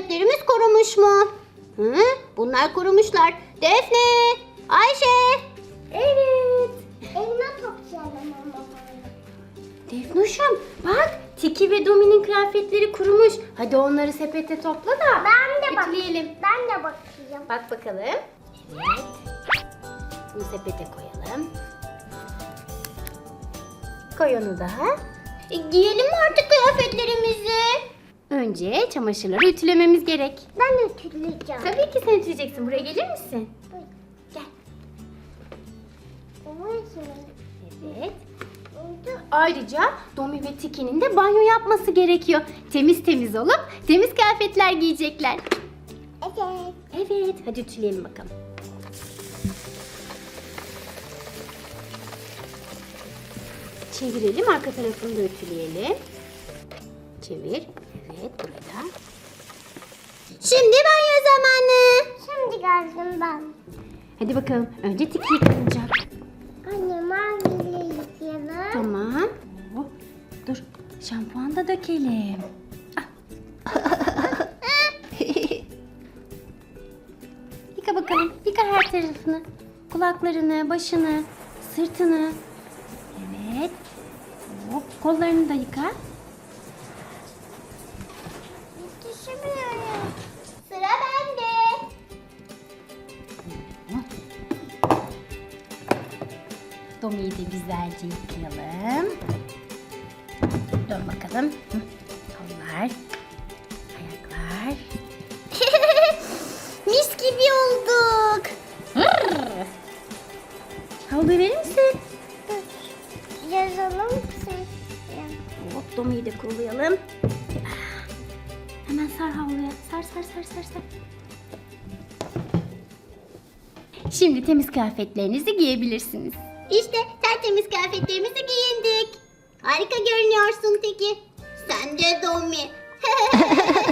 kıyafetlerimiz kurumuş mu? Hı? Bunlar kurumuşlar. Defne, Ayşe. Evet. Elma toplayalım ama. Defnuşum bak Tiki ve Domi'nin kıyafetleri kurumuş. Hadi onları sepete topla da Ben de bak. ütüleyelim. Ben de bakacağım. Bak bakalım. Evet. Bunu sepete koyalım. Koy onu daha. E, giyelim mi artık kıyafetlerimizi? Önce çamaşırları ütülememiz gerek. Ben ütüleyeceğim. Tabii ki sen ütüleyeceksin. Buraya gelir misin? Gel. Evet. Ayrıca Domi ve Tiki'nin de banyo yapması gerekiyor. Temiz temiz olup temiz kıyafetler giyecekler. Evet. Evet, hadi ütüleyelim bakalım. Çevirelim, arka tarafını da ütüleyelim. Çevir. Evet, burada. Şimdi banyo zamanı. Şimdi geldim ben. Hadi bakalım. Önce Tiki yıkanacak. Anne maviyle yıkayalım. Tamam. Hop, Dur, şampuan da dökelim. Ah. Yıka bakalım. Yıka her tarafını. Kulaklarını, başını, sırtını. Evet. Hop, kollarını da yıka. Domi'yi de güzelce yıkayalım. Dön bakalım. Kollar. Ayaklar. Mis gibi olduk. Havlu verir misin? Yazalım. Hop Domi'yi de kurulayalım. Hemen sar havluya. Sar sar sar sar sar. Şimdi temiz kıyafetlerinizi giyebilirsiniz. İşte tertemiz kıyafetlerimizi giyindik. Harika görünüyorsun Teki. Sen de Domi.